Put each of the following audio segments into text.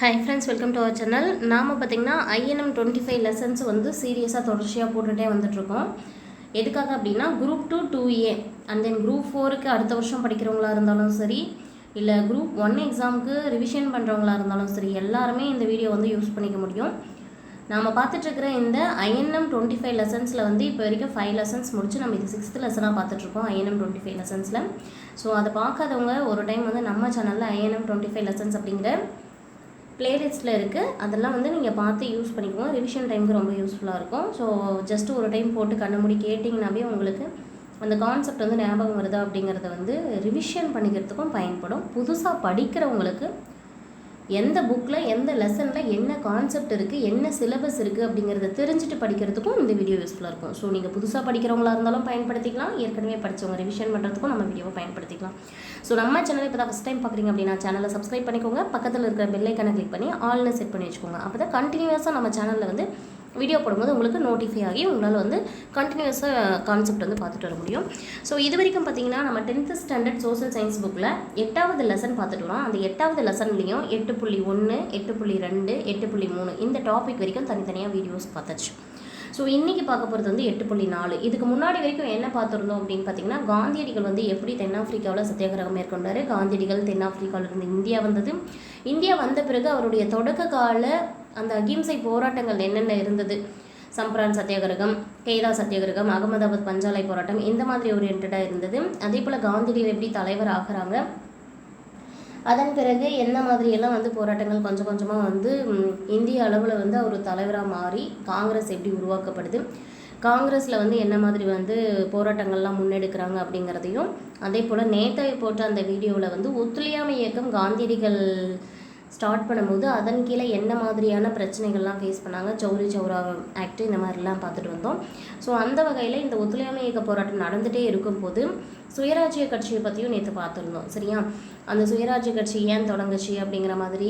Hi friends welcome to our channel நாம் பார்த்திங்கன்னா INM twenty five lessons வந்து சீரியஸாக தொடர்ச்சியாக போட்டுகிட்டே வந்துட்ருக்கோம் எதுக்காக அப்படின்னா group two two A and then group ஃபோருக்கு அடுத்த வருஷம் படிக்கிறவங்களா இருந்தாலும் சரி இல்லை குரூப் ஒன் எக்ஸாமுக்கு ரிவிஷன் பண்ணுறவங்களா இருந்தாலும் சரி எல்லாருமே இந்த வீடியோ வந்து யூஸ் பண்ணிக்க முடியும். நாம் பார்த்துட்ருக்கிற இந்த ஐஎன்எம் டுவெண்ட்டி ஃபைவ் லெசன்ஸில் வந்து இப்போ வரைக்கும் ஃபைவ் லெசன்ஸ் முடிச்சு நம்ம இது சிக்ஸ்த் லெசனாக பார்த்துட்ருக்கோம் ஐஎன்எம் டுவெண்ட்டி ஃபைவ் லெசன்ஸில் ஸோ அதை பார்க்காதவங்க ஒரு டைம் வந்து நம்ம சேனலில் ஐஎன்எம் டுவெண்ட்டி ஃபைவ் லெசன்ஸ் அப்படிங்கிற பிளேலிஸ்ட்டில் இருக்குது அதெல்லாம் வந்து நீங்கள் பார்த்து யூஸ் பண்ணிக்கோங்க. ரிவிஷன் டைமுக்கு ரொம்ப யூஸ்ஃபுல்லாக இருக்கும். ஸோ ஜஸ்ட் ஒரு டைம் போட்டு கண்ண மூடி கேட்டிங்கனாவே உங்களுக்கு அந்த கான்செப்ட் வந்து ஞாபகம் வருதா அப்படிங்கிறத வந்து ரிவிஷன் பண்ணிக்கிறதுக்கும் பயன்படும். புதுசாக படிக்கிறவங்களுக்கு எந்த புக்கில் எந்த லெசனில் என்ன கான்செப்ட் இருக்குது என்ன சிலபஸ் இருக்குது அப்படிங்கிறத தெரிஞ்சுட்டு படிக்கிறதுக்கும் இந்த வீடியோ யூஸ்ஃபுல்லாக இருக்கும். ஸோ நீங்கள் புதுசாக படிக்கிறவங்களா இருந்தாலும் பயன்படுத்திக்கலாம். ஏற்கனவே படித்தவங்க ரிவிஷன் பண்ணுறதுக்கும் நம்ம வீடியோவை பயன்படுத்திக்கலாம். ஸோ நம்ம சேனல் இப்போ தான் ஃபஸ்ட் டைம் பார்க்குறீங்க அப்படின்னா சேனலை சப்ஸ்கிரைப் பண்ணிக்கோங்க. பக்கத்தில் இருக்கிற பெல்லைக்கான கிளிக் பண்ணி ஆல்னு செட் பண்ணி வச்சுக்கோங்க. அப்போ தான் கண்டினியூஸாக நம்ம சேனலில் வந்து வீடியோ போடும்போது உங்களுக்கு நோட்டிஃபை ஆகி உங்களால் வந்து கண்டினியூஸாக கான்செப்ட் வந்து பார்த்துட்டு வர முடியும். ஸோ இது வரைக்கும் பார்த்தீங்கன்னா நம்ம டென்த்து ஸ்டாண்டர்ட் சோஷியல் சயின்ஸ் புக்கில் எட்டாவது லெசன் பார்த்துட்டு வரோம். அந்த எட்டாவது லெசன்லேயும் எட்டு புள்ளி ஒன்று எட்டு புள்ளி ரெண்டு எட்டு புள்ளி மூணு இந்த டாபிக் வரைக்கும் தனித்தனியாக வீடியோஸ் பார்த்தாச்சு. ஸோ இன்றைக்கி பார்க்க போகிறது வந்து எட்டு புள்ளி நாலு. இதுக்கு முன்னாடி வரைக்கும் என்ன பார்த்துருந்தோம் அப்படின்னு பார்த்தீங்கன்னா காந்தியடிகள் வந்து எப்படி தென்னாப்பிரிக்காவில் சத்தியாகிரகம் மேற்கொண்டார்? காந்தியடிகள் தென்னாப்பிரிக்காவிலிருந்து இந்தியா வந்தது. இந்தியா வந்த பிறகு அவருடைய தொடக்க கால அந்த அகிம்சை போராட்டங்கள் என்னென்ன இருந்தது? சம்ப்ரான் சத்தியாகிரகம் கேதா சத்தியாகிரகம் அகமதாபாத் பஞ்சாலை போராட்டம் இந்த மாதிரி ஓரியன்டாக இருந்தது. அதே போல் காந்தியடிகள் எப்படி தலைவர் ஆகிறாங்க? அதன் பிறகு என்ன மாதிரியெல்லாம் வந்து போராட்டங்கள் கொஞ்சம் கொஞ்சமாக வந்து இந்திய அளவில் வந்து அவர் தலைவராக மாறி காங்கிரஸ் எப்படி உருவாக்கப்படுது? காங்கிரஸில் வந்து என்ன மாதிரி வந்து போராட்டங்கள்லாம் முன்னெடுக்கிறாங்க அப்படிங்கிறதையும் அதே போல் நேதாவை போட்ட அந்த வீடியோவில் வந்து ஒத்துழையாமை இயக்கம் காந்தியடிகள் ஸ்டார்ட் பண்ணும்போது அதன் கீழே என்ன மாதிரியான பிரச்சனைகள்லாம் ஃபேஸ் பண்ணாங்க? சௌரி சௌரா ஆக்ட் இந்த மாதிரிலாம் பார்த்துட்டு வந்தோம். ஸோ அந்த வகையில் இந்த ஒத்துழையாமை இயக்க போராட்டம் நடந்துகிட்டே இருக்கும்போது சுயராஜ்ய கட்சியை பற்றியும் நேற்று பார்த்துருந்தோம். சரியா? அந்த சுயராஜ்ய கட்சி ஏன் தொடங்குச்சு அப்படிங்கிற மாதிரி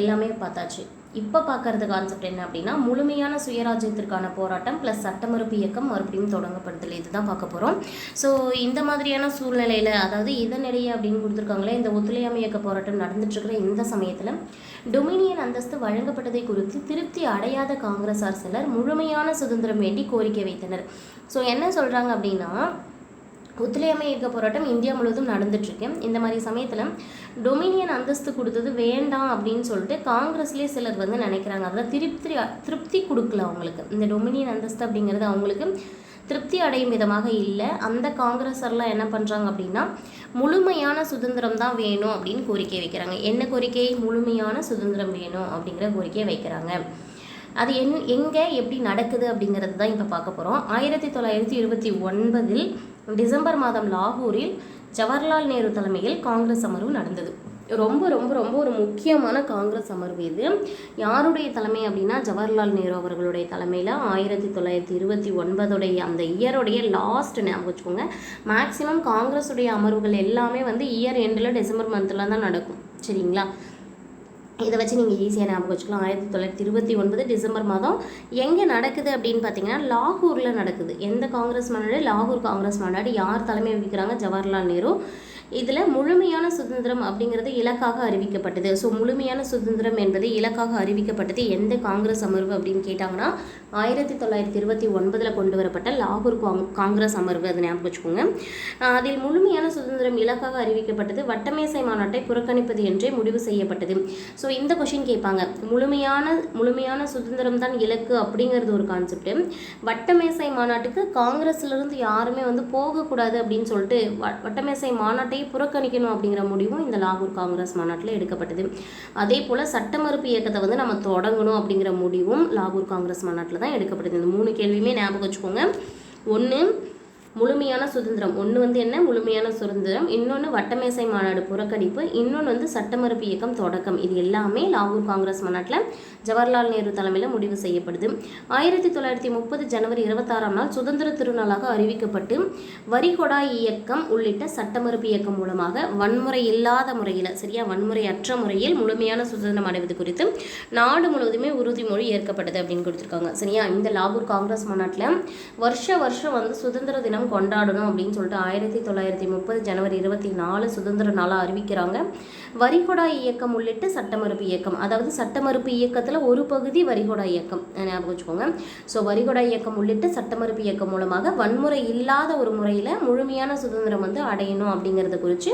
எல்லாமே பார்த்தாச்சு. இப்போ பார்க்கறது கான்செப்ட் என்ன அப்படின்னா முழுமையான சுயராஜ்யத்திற்கான போராட்டம் ப்ளஸ் சட்டமறுப்பு இயக்கம் மறுபடியும் தொடங்கப்படுதல். இதுதான் பார்க்க போகிறோம் ஸோ இந்த மாதிரியான சூழ்நிலையில் அதாவது இதனிடையே அப்படின்னு கொடுத்துருக்காங்களே இந்த ஒத்துழையாமை இயக்க போராட்டம் நடந்துட்டுருக்கிற இந்த சமயத்தில் டொமினியன் அந்தஸ்து வழங்கப்பட்டதை குறித்து திருப்தி அடையாத காங்கிரஸார் சிலர் முழுமையான சுதந்திரம் வேண்டி கோரிக்கை வைத்தனர். ஸோ என்ன சொல்கிறாங்க அப்படின்னா ஒத்துழையாமை இயக்க போராட்டம் இந்தியா முழுவதும் நடந்துட்டுருக்கு. இந்த மாதிரி சமயத்தில் டொமினியன் அந்தஸ்து கொடுத்தது வேண்டாம் அப்படின்னு சொல்லிட்டு காங்கிரஸ்லேயே சிலர் வந்து நினைக்கிறாங்க. அதில் திருப்தி திருப்தி கொடுக்கல அவங்களுக்கு. இந்த டொமினியன் அந்தஸ்து அப்படிங்கிறது அவங்களுக்கு திருப்தி அடையும் விதமாக இல்லை. அந்த காங்கிரஸர்லாம் என்ன பண்ணுறாங்க அப்படின்னா முழுமையான சுதந்திரம் தான் வேணும் அப்படின்னு கோரிக்கை வைக்கிறாங்க. என்ன கோரிக்கை? முழுமையான சுதந்திரம் வேணும் அப்படிங்கிற கோரிக்கையை வைக்கிறாங்க. அது என் எங்கே எப்படி நடக்குது அப்படிங்கிறது தான் இப்போ பார்க்க போகிறோம் ஆயிரத்தி தொள்ளாயிரத்தி இருபத்தி ஒன்பதில் டிசம்பர் மாதம் லாகூரில் ஜவஹர்லால் நேரு தலைமையில் காங்கிரஸ் அமர்வு நடந்தது. ரொம்ப ரொம்ப ரொம்ப ஒரு முக்கியமான காங்கிரஸ் அமர்வு இது. யாருடைய தலைமை அப்படின்னா ஜவஹர்லால் நேரு அவர்களுடைய தலைமையில் ஆயிரத்தி தொள்ளாயிரத்தி இருபத்தி ஒன்பதுடைய அந்த இயருடைய லாஸ்ட் ஞாபகம் வச்சுக்கோங்க. மேக்ஸிமம் காங்கிரஸுடைய அமர்வுகள் எல்லாமே வந்து இயர் எண்டில் டிசம்பர் மந்தில் தான் நடக்கும். சரிங்களா? இதை வச்சு நீங்கள் ஈஸியாக ஞாபகம் வச்சுக்கலாம். ஆயிரத்தி தொள்ளாயிரத்தி இருபத்தி ஒன்பது டிசம்பர் மாதம் எங்கே நடக்குது அப்படின்னு பார்த்தீங்கன்னா லாகூரில் நடக்குது. எந்த காங்கிரஸ் மாநாடு? லாகூர் காங்கிரஸ் மாநாடு. யார் தலைமை வகிக்கிறாங்க? ஜவஹர்லால் நேரு. இதில் முழுமையான சுதந்திரம் அப்படிங்கிறது இலக்காக அறிவிக்கப்பட்டது. ஸோ முழுமையான சுதந்திரம் என்பது இலக்காக அறிவிக்கப்பட்டது எந்த காங்கிரஸ் அமர்வு அப்படின்னு கேட்டாங்கன்னா ஆயிரத்தி தொள்ளாயிரத்தி இருபத்தி ஒன்பதில் கொண்டு வரப்பட்ட லாகூர் காங்கிரஸ் அமர்வு அது ஞாபகம் வச்சுக்கோங்க. அதில் முழுமையான சுதந்திரம் இலக்காக அறிவிக்கப்பட்டது வட்டமேசை மாநாட்டை புறக்கணிப்பது என்றே முடிவு செய்யப்பட்டது. ஸோ இந்த கொஷின் கேட்பாங்க. முழுமையான முழுமையான சுதந்திரம் தான் இலக்கு அப்படிங்கிறது ஒரு கான்செப்ட் வட்டமேசை மாநாட்டுக்கு காங்கிரஸ்லேருந்து யாருமே வந்து போகக்கூடாது அப்படின்னு சொல்லிட்டு வ- வட்டமேசை மாநாட்டை புறக்கணிக்கணும் அப்படிங்கிற முடிவும் இந்த லாகூர் காங்கிரஸ் மாநாட்டில் எடுக்கப்பட்டது. அதே போல் சட்ட மறுப்பு இயக்கத்தை வந்து நம்ம தொடங்கணும் அப்படிங்கிற முடிவும் லாகூர் காங்கிரஸ் மாநாட்டில் தான் எடுக்கப்பட்டது. இந்த மூணு கேள்வியுமே ஞாபகம் வச்சுக்கோங்க. ஒன்று முழுமையான சுதந்திரம். ஒன்று வந்து என்ன? முழுமையான சுதந்திரம். இன்னொன்று வட்டமேசை மாநாடு புறக்கணிப்பு. இன்னொன்று வந்து சட்டமறுப்பு இயக்கம் தொடக்கம். இது எல்லாமே லாகூர் காங்கிரஸ் மாநாட்டில் ஜவஹர்லால் நேரு தலைமையில் முடிவு செய்யப்படுது. ஆயிரத்தி தொள்ளாயிரத்தி முப்பது ஜனவரி இருபத்தாறாம் நாள் சுதந்திர திருநாளாக அறிவிக்கப்பட்டு வரிகொடா இயக்கம் உள்ளிட்ட சட்டமறுப்பு இயக்கம் மூலமாக வன்முறை இல்லாத முறையில் சரியா? வன்முறையற்ற முறையில் முழுமையான சுதந்திரம் அடைவது குறித்து நாடு முழுவதுமே உறுதிமொழி ஏற்கப்பட்டது அப்படின்னு கொடுத்துருக்காங்க. சரியா? இந்த லாகூர் காங்கிரஸ் மாநாட்டில் வருஷ வருஷம் வந்து சுதந்திர தினம் தினம் கொண்டாடணும் அப்படின்னு சொல்லிட்டு ஆயிரத்தி தொள்ளாயிரத்தி முப்பது ஜனவரி இருபத்தி நாலு சுதந்திர நாளாக அறிவிக்கிறாங்க. வரிகொடா இயக்கம் உள்ளிட்ட சட்டமறுப்பு இயக்கம் அதாவது சட்டமறுப்பு இயக்கத்தில் ஒரு பகுதி வரிகொடா இயக்கம் ஞாபகம் வச்சுக்கோங்க. ஸோ வரிகொடா இயக்கம் உள்ளிட்ட சட்டமறுப்பு இயக்கம் மூலமாக வன்முறை இல்லாத ஒரு முறையில் முழுமையான சுதந்திரம் வந்து அடையணும் அப்படிங்கிறத குறித்து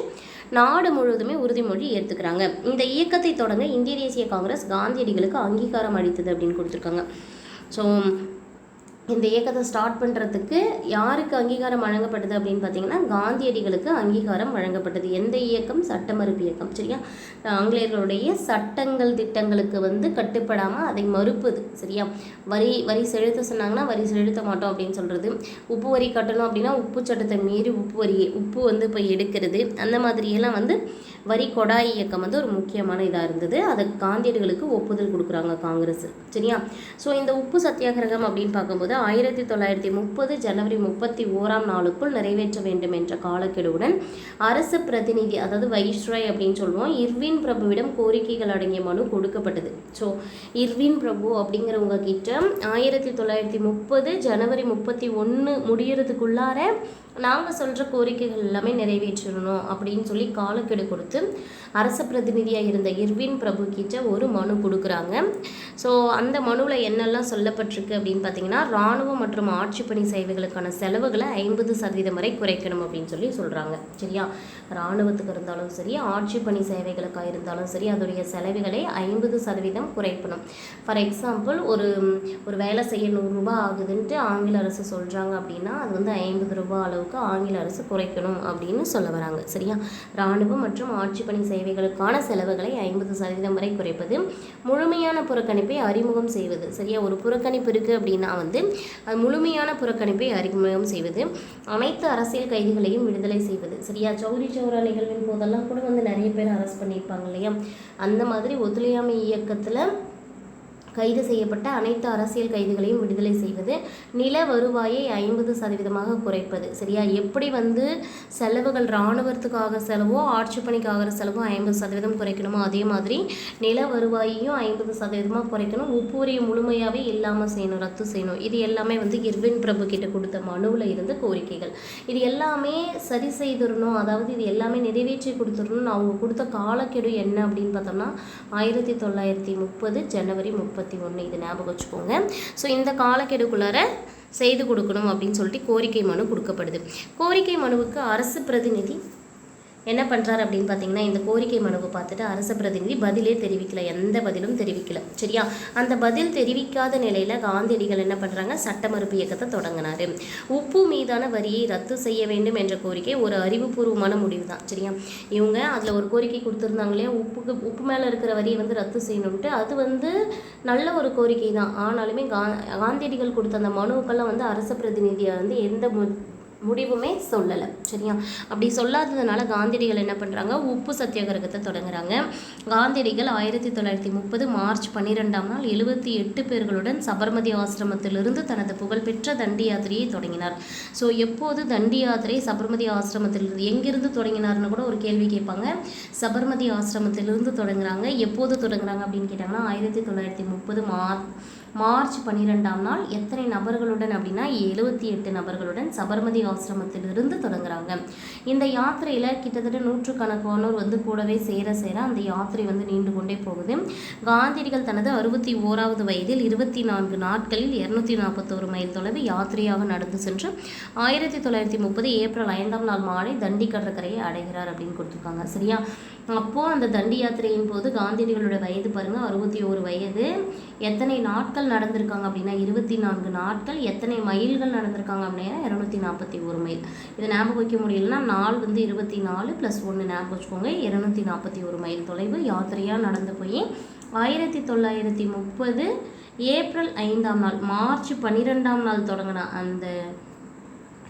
நாடு முழுவதுமே உறுதிமொழி ஏற்றுக்கிறாங்க இந்த இயக்கத்தை தொடங்க இந்திய தேசிய காங்கிரஸ் காந்தியடிகளுக்கு அங்கீகாரம் அளித்தது அப்படின்னு கொடுத்துருக்காங்க. ஸோ இந்த இயக்கத்தை ஸ்டார்ட் பண்ணுறதுக்கு யாருக்கு அங்கீகாரம் வழங்கப்பட்டது அப்படின்னு பார்த்தீங்கன்னா காந்தியடிகளுக்கு அங்கீகாரம் வழங்கப்பட்டது. எந்த இயக்கம்? சட்ட மறுப்பு இயக்கம் சரியா? ஆங்கிலேயர்களுடைய சட்டங்கள் திட்டங்களுக்கு வந்து கட்டுப்படாமல் அதை மறுப்பது சரியா? வரி வரி செலுத்த சொன்னாங்கன்னா வரி செலுத்த மாட்டோம் அப்படின்னு சொல்கிறது உப்பு வரி கட்டணும் அப்படின்னா உப்பு சட்டத்தை மீறி உப்பு வரி உப்பு வந்து இப்போ எடுக்கிறது. அந்த மாதிரியெல்லாம் வந்து வரி கொடாய் இயக்கம் வந்து ஒரு முக்கியமான இதாக இருந்தது. அதை காந்தியடிகளுக்கு ஒப்புதல் கொடுக்குறாங்க காங்கிரஸ். சரியா? ஸோ இந்த உப்பு சத்தியாகிரகம் அப்படின்னு பார்க்கும்போது ஆயிரத்தி தொள்ளாயிரத்தி முப்பது ஜனவரி முப்பத்தி ஓராம் நாளுக்குள் நிறைவேற்ற வேண்டும் என்ற காலக்கெடுவுடன் அரசு பிரதிநிதி அதாவது வைஸ்ராய் அப்படின்னு சொல்லுவோம் இர்வின் பிரபுவிடம் கோரிக்கைகள் அடங்கிய மனு கொடுக்கப்பட்டது. ஸோ இர்வின் பிரபு அப்படிங்கிறவங்க கிட்ட ஆயிரத்தி தொள்ளாயிரத்தி முப்பது ஜனவரி முப்பத்தி ஒன்று முடியறதுக்குள்ளார நாங்கள் சொல்கிற கோரிக்கைகள் எல்லாமே நிறைவேற்றணும் அப்படின்னு சொல்லி காலக்கெடு கொடுத்து அரசு பிரதிநிதியாக இருந்த இர்வின் பிரபு கிட்ட ஒரு மனு கொடுக்குறாங்க. ஸோ அந்த மனுவில் என்னெல்லாம் சொல்லப்பட்டிருக்கு அப்படின்னு பார்த்தீங்கன்னா ராணுவம் மற்றும் ஆட்சி பணி சேவைகளுக்கான செலவுகளை ஐம்பது சதவீதம் வரை குறைக்கணும் அப்படின்னு சொல்லி சொல்கிறாங்க சரியா? இராணுவத்துக்கு இருந்தாலும் சரி ஆட்சி பணி சேவைகளுக்காக இருந்தாலும் சரி அதோடைய செலவுகளை ஐம்பது சதவீதம் குறைக்கணும். ஃபார் எக்ஸாம்பிள் ஒரு ஒரு வேலை செய்ய நூறுரூபா ஆகுதுன்ட்டு ஆங்கில அரசு சொல்கிறாங்க அப்படின்னா அது வந்து ஐம்பது ரூபாய் அளவுக்கு ஆங்கில அரசு குறைக்கணும் அப்படின்னு சொல்ல வராங்க. சரியா? இராணுவம் மற்றும் ஆட்சி பணி சேவைகளுக்கான செலவுகளை ஐம்பது சதவீதம் வரை குறைப்பது முழுமையான புறக்கணிப்பை அறிமுகம் செய்வது. சரியா? ஒரு புறக்கணிப்பு இருக்குது அப்படின்னா வந்து அது முழுமையான புறக்கணிப்பை அறிமுகம் செய்வது அனைத்து அரசியல் கைதிகளையும் விடுதலை செய்வது. சரியா? சௌரி சௌரா நிகழ்வின் போதெல்லாம் கூட வந்து நிறைய பேர் அரெஸ்ட் பண்ணியிருப்பாங்க இல்லையா? அந்த மாதிரி ஒத்துழையாமை இயக்கத்தில் கைது செய்யப்பட்ட அனைத்து அரசியல் கைதிகளையும் விடுதலை செய்வது நில வருவாயை ஐம்பது சதவீதமாக குறைப்பது. சரியா? எப்படி வந்து செலவுகள் இராணுவத்துக்காக செலவோ ஆட்சி பணிக்காக செலவோ ஐம்பது சதவீதம் குறைக்கணுமோ அதே மாதிரி நில வருவாயையும் ஐம்பது சதவீதமாக குறைக்கணும். உப்புரிய முழுமையாகவே இல்லாமல் செய்யணும் ரத்து செய்யணும். இது எல்லாமே வந்து இர்வின் பிரபு கிட்ட கொடுத்த மனுவில் இருந்து கோரிக்கைகள். இது எல்லாமே சரி செய்திடணும். அதாவது இது எல்லாமே நிறைவேற்றி கொடுத்துடணும்னு அவங்க கொடுத்த காலக்கெடு என்ன அப்படின்னு பார்த்தோம்னா ஆயிரத்தி தொள்ளாயிரத்தி முப்பது ஜனவரி முப்பது முப்பத்தி ஒன்று இது ஞாபகம் வச்சுக்கோங்க. ஸோ இந்த காலக்கெடுக்குள்ளார செய்து கொடுக்கணும் அப்படின்னு சொல்லிட்டு கோரிக்கை மனு கொடுக்கப்படுது. கோரிக்கை மனுவுக்கு அரசு பிரதிநிதி என்ன பண்ணுறாரு அப்படின்னு பார்த்தீங்கன்னா இந்த கோரிக்கை மனுவை பார்த்துட்டு அரசு பிரதிநிதி பதிலே தெரிவிக்கல. எந்த பதிலும் தெரிவிக்கல. சரியா? அந்த பதில் தெரிவிக்காத நிலையில் காந்தியடிகள் என்ன பண்ணுறாங்க சட்ட மறுப்பு இயக்கத்தை தொடங்கினார். உப்பு மீதான வரியை ரத்து செய்ய வேண்டும் என்ற கோரிக்கை ஒரு அறிவுபூர்வமான முடிவு தான் சரியா? இவங்க அதில் ஒரு கோரிக்கை கொடுத்துருந்தாங்களே உப்புக்கு உப்பு மேலே இருக்கிற வரியை வந்து ரத்து செய்யணுன்ட்டு அது வந்து நல்ல ஒரு கோரிக்கை தான் ஆனாலுமே கா காந்தியடிகள் கொடுத்த அந்த மனுவுக்கெல்லாம் வந்து அரசு பிரதிநிதியை வந்து எந்த மு முடிவுமே சொல்லலை. சரியா? அப்படி சொல்லாததுனால காந்தியடிகள் என்ன பண்ணுறாங்க உப்பு சத்தியாகிரகத்தை தொடங்குறாங்க. காந்தியடிகள் ஆயிரத்தி தொள்ளாயிரத்தி முப்பது மார்ச் பன்னிரெண்டாம் நாள் எழுபத்தி எட்டு பேர்களுடன் சபர்மதி ஆசிரமத்திலிருந்து தனது புகழ்பெற்ற தண்டி யாத்திரையை தொடங்கினார். ஸோ எப்போது தண்டி யாத்திரை சபர்மதி ஆசிரமத்திலிருந்து எங்கிருந்து தொடங்கினார்னு கூட ஒரு கேள்வி கேட்பாங்க. சபர்மதி ஆசிரமத்திலிருந்து தொடங்குறாங்க. எப்போது தொடங்குறாங்க அப்படின்னு கேட்டாங்கன்னா ஆயிரத்தி தொள்ளாயிரத்தி முப்பது மார்ச் மார்ச் பன்னிரெண்டாம் நாள் எத்தனை நபர்களுடன் அப்படின்னா எழுபத்தி எட்டு நபர்களுடன் சபர்மதி ஆசிரமத்திலிருந்து தொடங்குறாங்க. இந்த யாத்திரையில் கிட்டத்தட்ட நூற்றுக்கணக்கானோர் வந்து கூடவே சேர சேர அந்த யாத்திரை வந்து நீண்டு கொண்டே போகுது. காந்தியடிகள் தனது அறுபத்தி ஓராவது வயதில் இருபத்தி நான்கு நாட்களில் இரநூத்தி நாற்பத்தோரு மைல் தொலைவு யாத்திரையாக நடந்து சென்று ஆயிரத்தி தொள்ளாயிரத்தி முப்பது ஏப்ரல் ஐந்தாம் நாள் மாலை தண்டி கடற்கரையை அடைகிறார் அப்படின்னு கொடுத்துருக்காங்க. சரியா? அப்போது அந்த தண்டி யாத்திரையின் போது காந்தியடிகளோட வயது பாருங்கள் அறுபத்தி ஓரு வயது. எத்தனை நாட்கள் நடந்திருக்காங்க அப்படின்னா இருபத்தி நான்கு நாட்கள். எத்தனை மைல்கள் நடந்திருக்காங்க அப்படின்னா இரநூத்தி நாற்பத்தி ஒரு மைல். இதை ஞாபகம் வைக்க முடியலன்னா நாள் வந்து இருபத்தி நாலு ப்ளஸ் ஒன்று ஞாபகம் வச்சுக்கோங்க இரநூத்தி நாற்பத்தி ஒரு மைல் தொலைவு யாத்திரையாக நடந்து போய் ஆயிரத்தி தொள்ளாயிரத்தி முப்பது ஏப்ரல் ஐந்தாம் நாள் மார்ச் பன்னிரெண்டாம் நாள் தொடங்கின அந்த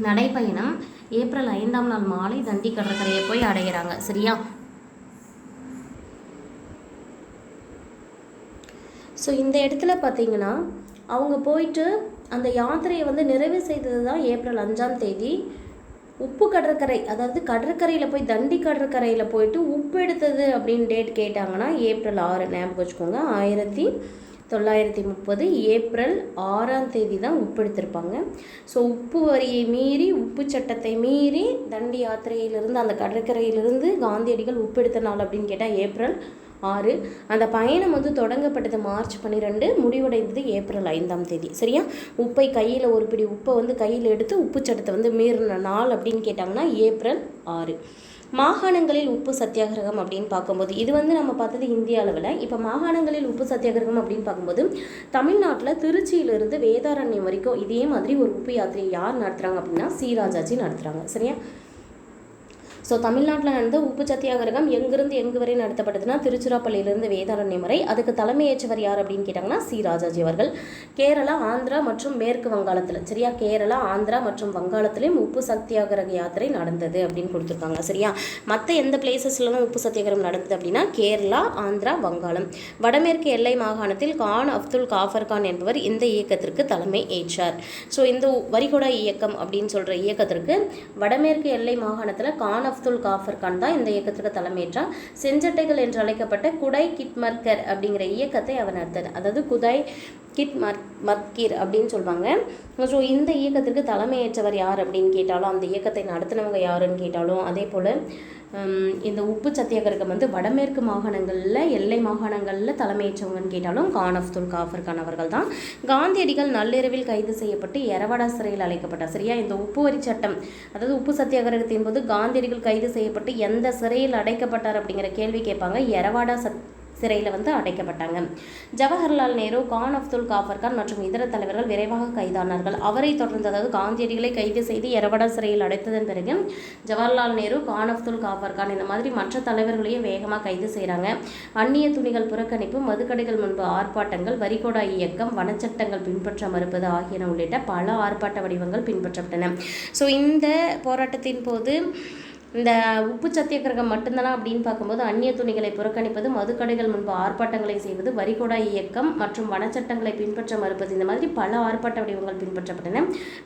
நடைப்பயணம் ஏப்ரல் ஐந்தாம் நாள் மாலை தண்டி கடற்கரையை போய் அடைகிறாங்க. சரியா? ஸோ இந்த இடத்துல பார்த்தீங்கன்னா அவங்க போயிட்டு அந்த யாத்திரையை வந்து நிறைவு செய்தது தான் ஏப்ரல் அஞ்சாம் தேதி. உப்பு கடற்கரை அதாவது கடற்கரையில் போய் தண்டி கடற்கரையில் போயிட்டு உப்பு எடுத்தது அப்படின்னு டேட் கேட்டாங்கன்னா ஏப்ரல் ஆறு ஞாபகம் வச்சுக்கோங்க. ஆயிரத்தி தொள்ளாயிரத்தி முப்பது ஏப்ரல் ஆறாம் தேதி தான் உப்பு எடுத்திருப்பாங்க. ஸோ உப்பு வரியை மீறி உப்பு சட்டத்தை மீறி தண்டி யாத்திரையிலிருந்து அந்த கடற்கரையிலிருந்து காந்தியடிகள் உப்பு எடுத்த நாள் அப்படின்னு கேட்டால் ஏப்ரல் ஆறு. அந்த பயணம் வந்து தொடங்கப்பட்டது மார்ச் பன்னிரெண்டு முடிவடைந்தது ஏப்ரல் ஐந்தாம் தேதி. சரியா? உப்பை கையில் ஒரு பிடி உப்பை வந்து கையில் எடுத்து உப்பு சட்டத்தை வந்து மீறின நாள் அப்படின்னு கேட்டாங்கன்னா ஏப்ரல் ஆறு. மாகாணங்களில் உப்பு சத்தியாகிரகம் அப்படின்னு பார்க்கும்போது இது வந்து நம்ம பார்த்தது இந்திய அளவில். இப்போ மாகாணங்களில் உப்பு சத்தியாகிரகம் அப்படின்னு பார்க்கும்போது தமிழ்நாட்டில் திருச்சியிலிருந்து வேதாரண்யம் வரைக்கும் இதே மாதிரி ஒரு உப்பு யாத்திரையை யார் நடத்துகிறாங்க அப்படின்னா சி. ராஜாஜி நடத்துகிறாங்க சரியா? ஸோ தமிழ்நாட்டில் நடந்த உப்பு சத்தியாகிரகம் எங்கிருந்து எங்கு வரை நடத்தப்பட்டதுன்னா திருச்சிராப்பள்ளியிலிருந்து வேதாரண்யம் வரை. அதுக்கு தலைமையேற்றவர் யார் அப்படின்னு கேட்டாங்கன்னா சி. ராஜாஜி அவர்கள். கேரளா ஆந்திரா மற்றும் மேற்கு வங்காளத்தில் சரியா? கேரளா ஆந்திரா மற்றும் வங்காளத்திலையும் உப்பு சத்தியாகிரக யாத்திரை நடந்தது அப்படின்னு கொடுத்துருக்காங்க சரியா? மற்ற எந்த பிளேசஸ்லாம் உப்பு சத்தியாகிரகம் நடந்தது அப்படின்னா கேரளா ஆந்திரா வங்காளம். வடமேற்கு எல்லை மாகாணத்தில் கான் அப்துல் காஃபர் கான் என்பவர் இந்த இயக்கத்திற்கு தலைமை ஏற்றார். ஸோ இந்த வரிகொடா இயக்கம் அப்படின்னு சொல்கிற இயக்கத்திற்கு வடமேற்கு எல்லை மாகாணத்தில் கான் அப்துல் காஃபர் கான் தான் இந்த இயக்கத்திற்கு தலைமையேற்றார். செஞ்சட்டைகள் என்று அழைக்கப்பட்ட குடை கிட்மர்கர் அப்படிங்கிற இயக்கத்தை அவர் நடத்தார் அதாவது குதை கிட் மர் மர்கீர் அப்படின்னு சொல்லுவாங்க ஸோ இந்த இயக்கத்திற்கு தலைமையேற்றவர் யார் அப்படின்னு கேட்டாலும் அந்த இயக்கத்தை நடத்தினவங்க யாருன்னு கேட்டாலும் அதே போல் இந்த உப்பு சத்தியாகிரகம் வந்து வடமேற்கு மாகாணங்களில் எல்லை மாகாணங்களில் தலைமையேற்றவங்கன்னு கேட்டாலும் கான் அப்துல் காஃபர் கான் அவர்கள் தான். காந்தியடிகள் நள்ளிரவில் கைது செய்யப்பட்டு எரவடா சிறையில் அழைக்கப்பட்டார். சரியா? இந்த உப்பு வரி சட்டம் அதாவது உப்பு சத்தியாகிரகத்தின் போது காந்தியடிகள் கைது செய்யப்பட்டு எந்த சிறையில் அடைக்கப்பட்டார் அப்படிங்கிற கேள்வி கேட்பாங்க. எரவாடா சத் சிறையில் வந்து அடைக்கப்பட்டாங்க. ஜவஹர்லால் நேரு கான் அப்துல் காஃபர் கான் மற்றும் இதர தலைவர்கள் விரைவாக கைதானார்கள். அவரை தொடர்ந்து அதாவது காந்தியடிகளை கைது செய்து எரவடா சிறையில் அடைத்ததன் பிறகு ஜவஹர்லால் நேரு கான் அப்துல் காஃபர் கான் இந்த மாதிரி மற்ற தலைவர்களையும் வேகமாக கைது செய்கிறாங்க அந்நிய துணிகள் புறக்கணிப்பு மதுக்கடைகள் முன்பு ஆர்ப்பாட்டங்கள் வரிகோடா இயக்கம் வனச்சட்டங்கள் பின்பற்ற மறுப்பது ஆகியன உள்ளிட்ட பல ஆர்ப்பாட்ட வடிவங்கள் பின்பற்றப்பட்டன. ஸோ இந்த போராட்டத்தின் போது இந்த உப்பு சத்தியாகிரகம் மட்டும்தானா அப்படின்னு பார்க்கும்போது அந்நிய துணிகளை புறக்கணிப்பது மதுக்கடைகள் முன்பு ஆர்ப்பாட்டங்களை செய்வது வரிகொடா இயக்கம் மற்றும் வனச்சட்டங்களை பின்பற்ற மறுப்பது இந்த மாதிரி பல ஆர்ப்பாட்ட வடிவங்கள் பின்பற்றப்பட்டன.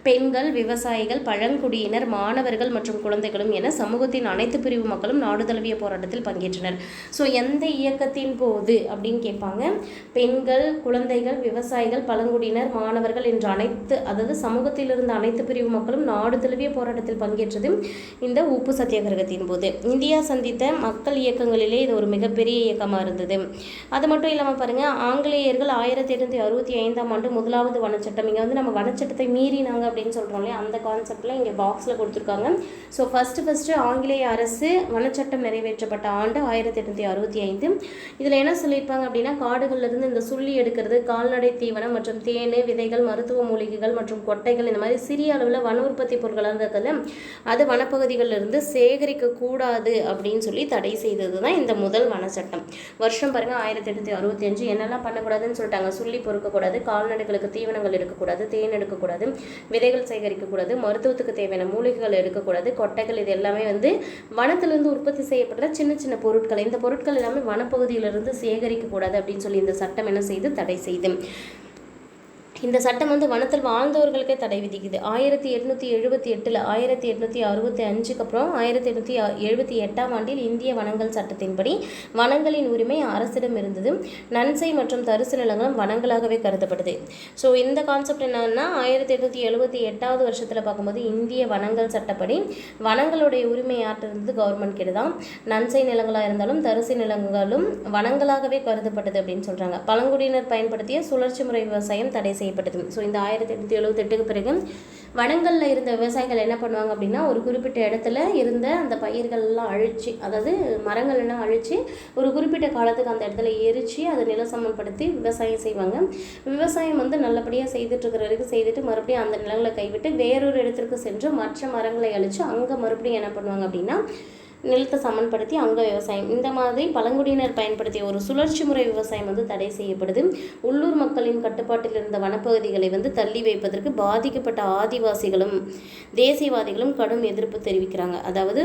பெண்கள் விவசாயிகள் பழங்குடியினர் மாணவர்கள் மற்றும் குழந்தைகளும் என சமூகத்தின் அனைத்து பிரிவு மக்களும் நாடு தழுவிய போராட்டத்தில் பங்கேற்றனர். ஸோ எந்த இயக்கத்தின் போது அப்படின்னு கேட்பாங்க. பெண்கள் குழந்தைகள் விவசாயிகள் பழங்குடியினர் மாணவர்கள் என்ற அனைத்து அதாவது சமூகத்தில் இருந்த அனைத்து பிரிவு மக்களும் நாடு தழுவிய போராட்டத்தில் பங்கேற்றது. இந்த உப்பு சத்திய சத்தியாகிரகத்தின் போது இந்தியா சந்தித்த மக்கள் இயக்கங்களிலே இது ஒரு மிகப்பெரிய இயக்கமாக இருந்தது. அது மட்டும் இல்லாமல் பாருங்கள் ஆங்கிலேயர்கள் ஆயிரத்தி எட்நூற்றி அறுபத்தி ஐந்தாம் ஆண்டு முதலாவது வனச்சட்டம். இங்கே வந்து நம்ம வனச்சட்டத்தை மீறினாங்க அப்படின்னு சொல்கிறோம் இல்லையா? அந்த கான்செப்டில் இங்கே பாக்ஸில் கொடுத்துருக்காங்க. ஸோ ஃபஸ்ட்டு ஃபஸ்ட்டு ஆங்கிலேய அரசு வனச்சட்டம் நிறைவேற்றப்பட்ட ஆண்டு ஆயிரத்தி எட்நூற்றி அறுபத்தி ஐந்து. இதில் என்ன சொல்லியிருப்பாங்க அப்படின்னா காடுகள்லேருந்து இந்த சுள்ளி எடுக்கிறது கால்நடை தீவனம் மற்றும் தேன் விதைகள் மருத்துவ மூலிகைகள் மற்றும் கொட்டைகள் இந்த மாதிரி சிறிய அளவில் வன உற்பத்தி பொருட்களாக இருக்கிறது அது வனப்பகுதிகளிலிருந்து சே சேகரிக்கக்கூடாது அப்படின்னு சொல்லி தடை செய்தது தான் இந்த முதல் வன சட்டம் வருஷம் பாருங்கள் ஆயிரத்தி எட்நூத்தி அறுபத்தி அஞ்சு என்னெல்லாம் பண்ணக்கூடாதுன்னு சொல்லிட்டாங்க. சுள்ளி பொறுக்கக்கூடாது கால்நடைகளுக்கு தீவனங்கள் எடுக்கக்கூடாது தேன் எடுக்கக்கூடாது விதைகள் சேகரிக்கக்கூடாது மருத்துவத்துக்கு தேவையான மூலிகைகள் எடுக்கக்கூடாது கொட்டைகள் இது எல்லாமே வந்து வனத்திலிருந்து உற்பத்தி செய்யப்படுற சின்ன சின்ன பொருட்கள். இந்த பொருட்கள் எல்லாமே வனப்பகுதியிலிருந்து சேகரிக்கக்கூடாது அப்படின்னு சொல்லி இந்த சட்டம் என்ன செய்து தடை செய்து. இந்த சட்டம் வந்து வனத்தில் வாழ்ந்தவர்களுக்கே தடை விதிக்குது. ஆயிரத்தி எட்நூற்றி எழுபத்தி எட்டில் ஆயிரத்தி எட்நூற்றி அறுபத்தி அஞ்சுக்கு அப்புறம் ஆயிரத்தி எட்நூற்றி எழுபத்தி எட்டாம் ஆண்டில் இந்திய வனங்கள் சட்டத்தின்படி வனங்களின் உரிமை அரசிடம் இருந்தது. நன்சை மற்றும் தரிசு நிலங்களும் வனங்களாகவே கருதப்படுது. ஸோ இந்த கான்செப்ட் என்னன்னா ஆயிரத்தி எட்நூற்றி எழுபத்தி எட்டாவது வருஷத்தில் பார்க்கும்போது இந்திய வனங்கள் சட்டப்படி வனங்களுடைய உரிமை இருந்தது கவர்மெண்ட் கிட்ட தான் நன்சை நிலங்களாக இருந்தாலும் தரிசு நிலங்களும் வனங்களாகவே கருதப்பட்டது அப்படின்னு சொல்கிறாங்க பழங்குடியினர் பயன்படுத்திய சுழற்சி முறை விவசாயம் தடை செய்ய செய்யப்பட்டது. ஸோ இந்த ஆயிரத்தி எட்நூற்றி எழுபத்தெட்டுக்கு பிறகு வனங்களில் இருந்த விவசாயிகள் என்ன பண்ணுவாங்க அப்படின்னா ஒரு குறிப்பிட்ட இடத்துல இருந்த அந்த பயிர்கள்லாம் அழிச்சு அதாவது மரங்கள் எல்லாம் அழித்து ஒரு குறிப்பிட்ட காலத்துக்கு அந்த இடத்துல எரித்து அதை நிலசமன்படுத்தி விவசாயம் செய்வாங்க. விவசாயம் வந்து நல்லபடியாக செய்துட்டுருக்கிற வரைக்கும் செய்துட்டு மறுபடியும் அந்த நிலங்களை கைவிட்டு வேறொரு இடத்திற்கு சென்று மற்ற மரங்களை அழித்து அங்கே மறுபடியும் என்ன பண்ணுவாங்க அப்படின்னா நிலத்தை சமன்படுத்தி அங்கே விவசாயம். இந்த மாதிரி பழங்குடியினர் பயன்படுத்திய ஒரு சுழற்சி முறை விவசாயம் வந்து தடை செய்யப்படுது. உள்ளூர் மக்களின் கட்டுப்பாட்டில் இருந்த வனப்பகுதிகளை வந்து தள்ளி வைப்பதற்கு பாதிக்கப்பட்ட ஆதிவாசிகளும் தேசியவாதிகளும் கடும் எதிர்ப்பு தெரிவிக்கிறாங்க. அதாவது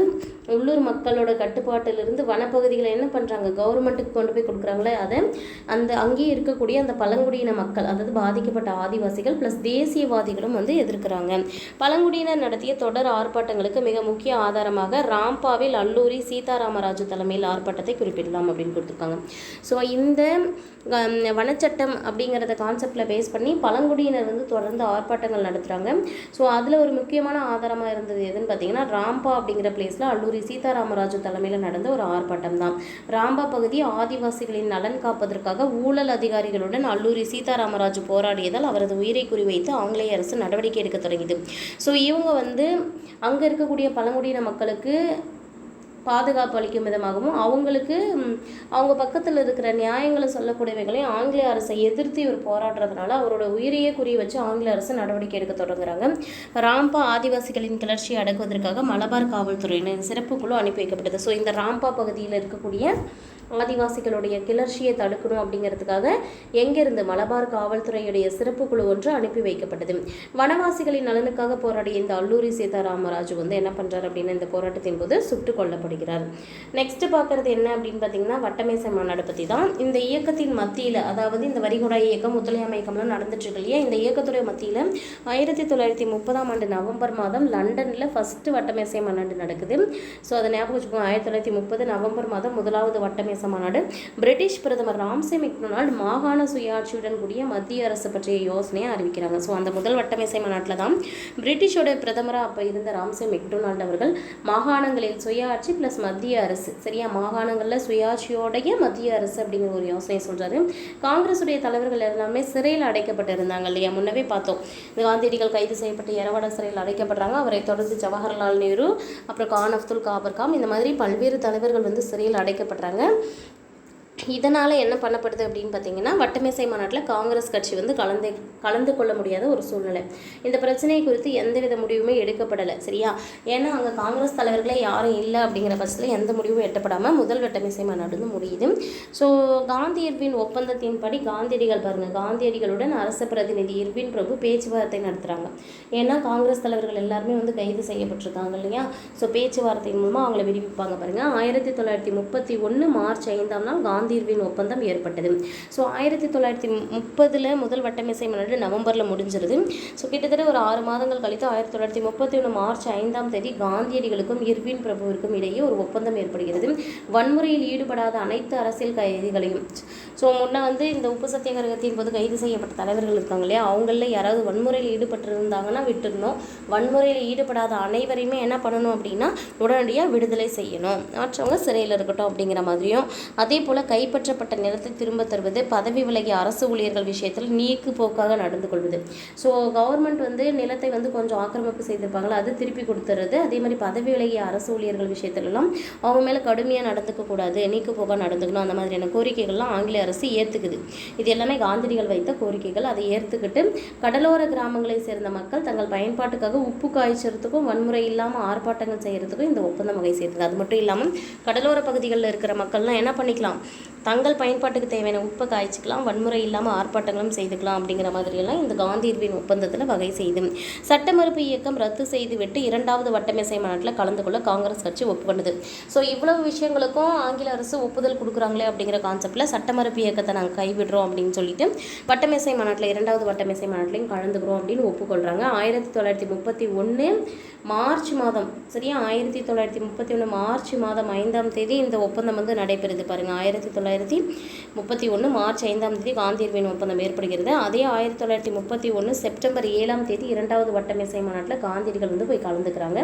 உள்ளூர் மக்களோட கட்டுப்பாட்டிலிருந்து வனப்பகுதிகளை என்ன பண்ணுறாங்க கவர்மெண்ட்டுக்கு கொண்டு போய் கொடுக்குறாங்களே அதை அந்த அங்கேயே இருக்கக்கூடிய அந்த பழங்குடியின மக்கள் அதாவது பாதிக்கப்பட்ட ஆதிவாசிகள் ப்ளஸ் தேசியவாதிகளும் வந்து எதிர்க்கிறாங்க. பழங்குடியினர் நடத்திய தொடர் ஆர்ப்பாட்டங்களுக்கு மிக முக்கிய ஆதாரமாக ராம்பாவில் அல்லூரி சீதாராமராஜு தலைமையில் ஆர்ப்பாட்டத்தை குறிப்பிடலாம் அப்படின்னு கொடுத்துருக்காங்க. ஸோ இந்த வனச்சட்டம் அப்படிங்கிறத கான்செப்டில் பேஸ் பண்ணி பழங்குடியினர் வந்து தொடர்ந்து ஆர்ப்பாட்டங்கள் நடத்துகிறாங்க ஸோ அதில் ஒரு முக்கியமான ஆதாரமாக இருந்தது எதுன்னு பார்த்தீங்கன்னா ராம்பா அப்படிங்கிற பிளேஸில் அல்லூரி சீதாராமராஜு தலைமையில் நடந்த ஒரு ஆர்ப்பாட்டம் தான். ராம்பா பகுதி ஆதிவாசிகளின் நலன் காப்பதற்காக ஊழல் அதிகாரிகளுடன் அல்லூரி சீதாராமராஜு போராடியதால் அவரது உயிரை குறிவைத்து ஆங்கிலேய அரசு நடவடிக்கை எடுக்க தொடங்கியது. ஸோ இவங்க வந்து அங்கே இருக்கக்கூடிய பழங்குடியின மக்களுக்கு பாதுகாப்பு அளிக்கும் விதமாகவும் அவங்களுக்கு அவங்க பக்கத்தில் இருக்கிற நியாயங்களை சொல்லக்கூடியவைகளையும் ஆங்கிலேய அரசை எதிர்த்து இவர் போராடுறதுனால அவரோட உயிரையே குறி வச்சு ஆங்கில அரசு நடவடிக்கை எடுக்க தொடங்குறாங்க. ராம்பா ஆதிவாசிகளின் கிளர்ச்சியை அடக்குவதற்காக மலபார் காவல்துறையினர் சிறப்பு குழு அனுப்பி வைக்கப்பட்டது. ஸோ இந்த ராம்பா பகுதியில் இருக்கக்கூடிய ஆதிவாசிகளுடைய கிளர்ச்சியை தடுக்கணும் அப்படிங்கிறதுக்காக எங்கிருந்து மலபார் காவல்துறையுடைய சிறப்பு குழு ஒன்று அனுப்பி வைக்கப்பட்டது. வனவாசிகளின் நலனுக்காக போராடிய இந்த அல்லூரி சீதாராமராஜு வந்து என்ன பண்ணுறார் அப்படின்னு இந்த போராட்டத்தின் போது சுட்டு கொல்லப்படுகிறார். நெக்ஸ்ட் பார்க்குறது என்ன அப்படின்னு பார்த்தீங்கன்னா வட்டமேசை மாநாடு பற்றி தான் இந்த இயக்கத்தின் மத்தியில் அதாவது இந்த வரிகுடா இயக்கம் ஒத்துழையாமை இயக்கம்லாம் நடந்துட்டு இருக்கு இல்லையா? இந்த இயக்கத்துடைய மத்தியில் ஆயிரத்தி தொள்ளாயிரத்தி முப்பதாம் ஆண்டு நவம்பர் மாதம் லண்டனில் ஃபஸ்ட்டு வட்டமேசை மாநாடு நடக்குது. ஸோ அதை ஞாபகம் வச்சுக்கோங்க. ஆயிரத்தி தொள்ளாயிரத்தி முப்பது நவம்பர் மாதம் முதலாவது வட்டமேசை மாநாடு பிரிட்டிஷ் பிரதமர் ராம்சே மெக்டொனால்ட் மாகாண சுயாட்சியுடன் கூடிய மத்திய அரசு பற்றிய யோசனையை அறிவிக்கிறாங்க. ஸோ அந்த முதல் வட்டமேசை மாநாட்டில் தான் பிரிட்டிஷோட பிரதமராக அப்போ இருந்த ராம்சே மெக்டொனால்ட் அவர்கள் மாகாணங்களில் சுயாட்சி ப்ளஸ் மத்திய அரசு. சரியா? மாகாணங்களில் சுயாட்சியோடைய மத்திய அரசு அப்படிங்கிற ஒரு யோசனையை சொல்கிறாரு காங்கிரஸுடைய தலைவர்கள் எல்லாமே சிறையில் அடைக்கப்பட்டு இருந்தாங்க இல்லையா? முன்னவே பார்த்தோம். இந்த காந்தியடிகள் கைது செய்யப்பட்டு எரவாட சிறையில் அடைக்கப்படுறாங்க. அவரை தொடர்ந்து ஜவஹர்லால் நேரு அப்புறம் கான் அப்துல் காபர் காம் இந்த மாதிரி பல்வேறு தலைவர்கள் வந்து சிறையில் அடைக்கப்படுறாங்க இதனால் என்ன பண்ணப்படுது அப்படின்னு பார்த்தீங்கன்னா வட்டமேசை மாநாட்டில் காங்கிரஸ் கட்சி வந்து கலந்து கலந்து கொள்ள முடியாத ஒரு சூழ்நிலை. இந்த பிரச்சனை குறித்து எந்தவித முடிவுமே எடுக்கப்படலை சரியா? ஏன்னா அங்கே காங்கிரஸ் தலைவர்களே யாரும் இல்லை அப்படிங்கிற பட்சத்தில் எந்த முடிவும் எட்டப்படாமல் முதல் வட்டமேசை மாநாடு வந்து முடியுது. ஸோ காந்தி இர்வின் ஒப்பந்தத்தின்படி காந்தியடிகள் பாருங்கள் காந்தியடிகளுடன் அரச பிரதிநிதி இர்வின் பிரபு பேச்சுவார்த்தை நடத்துகிறாங்க ஏன்னா காங்கிரஸ் தலைவர்கள் எல்லாருமே வந்து கைது செய்யப்பட்டிருக்காங்க இல்லையா? ஸோ பேச்சுவார்த்தையின் மூலமாக அவங்கள விடுவிப்பாங்க பாருங்கள் ஆயிரத்தி தொள்ளாயிரத்தி முப்பத்தி ஒன்று மார்ச் ஐந்தாம் நாள் காந்தி இர்வின் ஒப்பந்தம் ஏற்பட்டது. ஸோ ஆயிரத்தி தொள்ளாயிரத்தி முப்பதில் முதல் வட்டமேசை மாநாடு நவம்பரில் முடிஞ்சிருது. ஸோ கிட்டத்தட்ட ஒரு ஆறு மாதங்கள் கழித்து ஆயிரத்தி தொள்ளாயிரத்தி முப்பத்தி ஒன்று மார்ச் ஐந்தாம் தேதி காந்தியடிகளுக்கும் இர்வின் பிரபுவிற்கும் இடையே ஒரு ஒப்பந்தம் ஏற்படுகிறது. வன்முறையில் ஈடுபடாத அனைத்து அரசியல் கைதிகளையும். ஸோ முன்ன வந்து இந்த உப்பு சத்தியாகிரகத்தின் போது கைது செய்யப்பட்ட தலைவர்கள் இருக்காங்க இல்லையா? அவங்களில் யாராவது வன்முறையில் ஈடுபட்டிருந்தாங்கன்னா விட்டுருந்தோம் வன்முறையில் ஈடுபடாத அனைவரையுமே என்ன பண்ணணும் அப்படின்னா உடனடியாக விடுதலை செய்யணும். மற்றவங்க சிறையில் இருக்கட்டும் அப்படிங்கிற மாதிரியும். அதே போல் கைப்பற்றப்பட்ட நிலத்தை திரும்ப தருவது பதவி விலகிய அரசு ஊழியர்கள் விஷயத்தில் நீக்கு போக்காக நடந்து கொள்வது. ஸோ கவர்மெண்ட் வந்து நிலத்தை வந்து கொஞ்சம் ஆக்கிரமிப்பு செய்திருப்பாங்களா? அது திருப்பி கொடுத்துறது. அதே மாதிரி பதவி விலகிய அரசு ஊழியர்கள் விஷயத்துலலாம் அவங்க மேலே கடுமையாக நடந்துக்க கூடாது நீக்கு போக்காக நடந்துக்கணும் அந்த மாதிரியான கோரிக்கைகள்லாம் ஆங்கில அரசு ஏற்றுக்குது இது எல்லாமே காந்தியடிகள் வைத்த கோரிக்கைகள். அதை ஏற்றுக்கிட்டு கடலோர கிராமங்களை சேர்ந்த மக்கள் தங்கள் பயன்பாட்டுக்காக உப்பு காய்ச்சறதுக்கும் வன்முறை இல்லாமல் ஆர்ப்பாட்டங்கள் செய்கிறதுக்கும் இந்த ஒப்பந்தம் வகை செய்தது அது மட்டும் இல்லாமல் கடலோர பகுதிகளில் இருக்கிற மக்கள்லாம் என்ன பண்ணிக்கலாம்? தங்கள் பயன்பாட்டுக்கு தேவையான உப்பை காய்ச்சிக்கலாம் வன்முறை இல்லாமல் ஆர்ப்பாட்டங்களும் செய்துக்கலாம் அப்படிங்கிற மாதிரியெல்லாம் இந்த காந்தியர்வின் ஒப்பந்தத்தில் வகை செய்து. சட்ட மறுப்பு இயக்கம் ரத்து செய்துவிட்டு இரண்டாவது வட்டமேசை மாநாட்டில் கலந்து கொள்ள காங்கிரஸ் கட்சி ஒப்புக்கொண்டது ஸோ இவ்வளவு விஷயங்களுக்கும் ஆங்கில அரசு ஒப்புதல் கொடுக்குறாங்களே அப்படிங்கிற கான்செப்டில் சட்ட மறுப்பு இயக்கத்தை நாங்கள் கைவிடுறோம் அப்படின்னு சொல்லிட்டு வட்டமேசை மாநாட்டில் இரண்டாவது வட்டமேசை மாநாட்டிலையும் கலந்துக்கிறோம் அப்படின்னு ஒப்புக்கொள்கிறாங்க ஆயிரத்தி தொள்ளாயிரத்தி முப்பத்தி ஒன்று மார்ச் மாதம் சரியா? ஆயிரத்தி தொள்ளாயிரத்தி முப்பத்தி ஒன்று மார்ச் மாதம் ஐந்தாம் தேதி இந்த ஒப்பந்தம் வந்து நடைபெறுது பாருங்கள் ஆயிரத்தி தொள்ளாயிரத்தி முப்பத்தி ஒன்று மார்ச் ஐந்தாம் தேதி காந்தியர்வின் ஒப்பந்தம் ஏற்படுகிறது. அதே ஆயிரத்தி தொள்ளாயிரத்தி முப்பத்தி ஒன்று செப்டம்பர் ஏழாம் தேதி இரண்டாவது வட்டமேசை மாநாட்டில் காந்தியடிகள் வந்து போய் கலந்துக்கிறாங்க.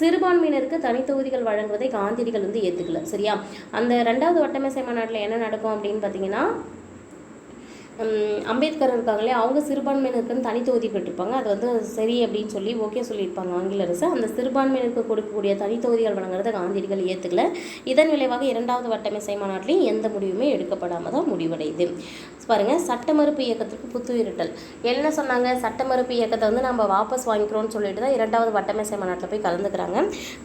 சிறுபான்மையினருக்கு தனித்தொகுதிகள் வழங்குவதை காந்தியடிகள் வந்து ஏற்றுக்கல சரியா? அந்த ரெண்டாவது வட்டமேசை மாநாட்டில் என்ன நடக்கும் அப்படின்னு பார்த்தீங்கன்னா அம்பேத்கர் இருக்காங்களே அவங்க சிறுபான்மையினருக்குன்னு தனி தொகுதி பெற்றிருப்பாங்க. அது வந்து சரி அப்படின்னு சொல்லி ஓகே சொல்லியிருப்பாங்க ஆங்கில அரசு. அந்த சிறுபான்மையினருக்கு கொடுக்கக்கூடிய தனி தொகுதிகள் வழங்குறத காந்தியடிகள் ஏற்றுக்கல இதன் விளைவாக இரண்டாவது வட்டமேசை மாநாட்டிலையும் எந்த முடிவுமே எடுக்கப்படாமல் தான் முடிவடையுது. பாருங்கள் சட்ட மறுப்பு இயக்கத்திற்கு புத்துயிரிட்டல். என்ன சொன்னாங்க? சட்ட மறுப்பு இயக்கத்தை வந்து நம்ம வாபஸ் வாங்கிக்கிறோம்னு சொல்லிட்டு தான் இரண்டாவது வட்டமேசை மாநாட்டில் போய் கலந்துக்கிறாங்க.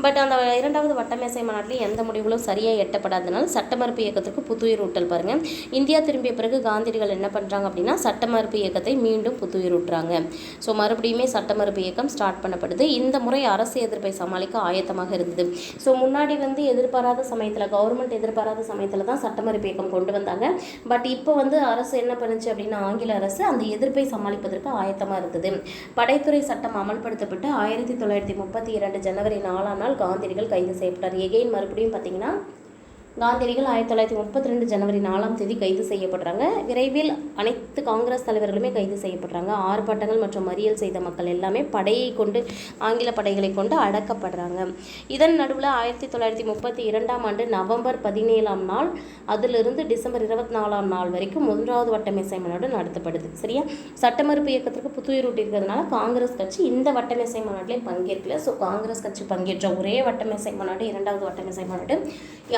பட் அந்த இரண்டாவது வட்டமேசை மாநாட்டில் எந்த முடிவுகளும் சரியாக எட்டப்படாதனால சட்ட மறுப்பு இயக்கத்திற்கு புத்துயிர் ஊட்டல் பாருங்கள் இந்தியா திரும்பிய பிறகு காந்தியடிகள் என்ன பண்ணுறாங்க அப்படின்னா சட்ட மறுப்பு இயக்கத்தை மீண்டும் புத்துயிர் ஊட்டுறாங்க ஸோ மறுபடியுமே சட்ட மறுப்பு இயக்கம் ஸ்டார்ட் பண்ணப்படுது. இந்த முறை அரசு எதிர்ப்பை சமாளிக்க ஆயத்தமாக இருந்தது. ஸோ முன்னாடி வந்து எதிர்பாராத சமயத்தில் கவர்மெண்ட் எதிர்பாராத சமயத்தில் தான் சட்ட மறுப்பு இயக்கம் கொண்டு வந்தாங்க. பட் இப்போ வந்து அரசு என்ன பண்ணுச்சு அப்படின்னா ஆங்கில அரசு அந்த எதிர்ப்பை சமாளிப்பதற்கு ஆயத்தமாக இருந்தது. படைத்துறை சட்டம் அமல்படுத்தப்பட்டு ஆயிரத்தி தொள்ளாயிரத்தி முப்பத்தி இரண்டு ஜனவரி நாலாம் நாள் காந்தியடிகள் கைது செய்யப்பட்டார். எகெயின் மறுபடியும் பார்த்தீங்கன்னா காந்தியடிகள் ஆயிரத்தி தொள்ளாயிரத்தி முப்பத்தி ரெண்டு ஜனவரி நாலாம் தேதி கைது செய்யப்படுறாங்க. விரைவில் அனைத்து காங்கிரஸ் தலைவர்களுமே கைது செய்யப்படுறாங்க. ஆர்ப்பாட்டங்கள் மற்றும் மறியல் செய்த மக்கள் எல்லாமே படையை கொண்டு ஆங்கில படைகளை கொண்டு அடக்கப்படுறாங்க. இதன் நடுவில் ஆயிரத்தி தொள்ளாயிரத்தி முப்பத்தி இரண்டாம் ஆண்டு நவம்பர் பதினேழாம் நாள் அதிலிருந்து டிசம்பர் இருபத்தி நாலாம் நாள் வரைக்கும் மூன்றாவது வட்டமேசை மாநாடு நடத்தப்படுது. சரியா? சட்டமறுப்பு இயக்கத்திற்கு புத்துயிர் ஊட்டியிருக்கிறதுனால காங்கிரஸ் கட்சி இந்த வட்டமேசை மாநாட்டிலே பங்கேற்கல. ஸோ காங்கிரஸ் கட்சி பங்கேற்ற ஒரே வட்டமேசை மாநாடு இரண்டாவது வட்டமேசை மாநாடு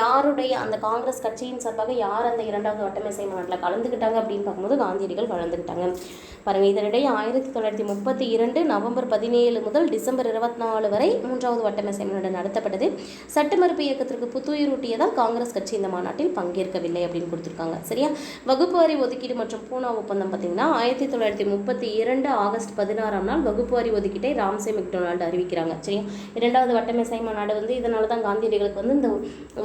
யாருடைய அந்த காங்கிரஸ் கட்சியின் சார்பாக யார் அந்த இரண்டாவது வட்டமேசை மாநாட்டில் கலந்துக்கிட்டாங்க அப்படின்னு பார்க்கும்போது காந்தியடிகள் கலந்துக்கிட்டாங்க பாருங்க இதனிடையே ஆயிரத்தி தொள்ளாயிரத்தி முப்பத்தி இரண்டு நவம்பர் பதினேழு முதல் டிசம்பர் இருபத்தி நாலு வரை மூன்றாவது வட்டமேசை மாநாடு நடத்தப்பட்டது. சட்டமறுப்பு இயக்கத்திற்கு புத்துயிரூட்டியதால் காங்கிரஸ் கட்சி இந்த மாநாட்டில் பங்கேற்கவில்லை அப்படின்னு கொடுத்துருக்காங்க. சரியா? வகுப்பு வரி ஒதுக்கீடு மற்றும் பூனா ஒப்பந்தம் பார்த்தீங்கன்னா ஆயிரத்தி தொள்ளாயிரத்தி முப்பத்தி இரண்டு ஆகஸ்ட் பதினாறாம் நாள் வகுப்பு வரி ஒதுக்கீட்டை ராம்சே மெக்டொனால்டு அறிவிக்கிறாங்க. சரியா? இரண்டாவது வட்டமேசை மாநாடு வந்து இதனால தான் காந்தியடிகளுக்கு வந்து இந்த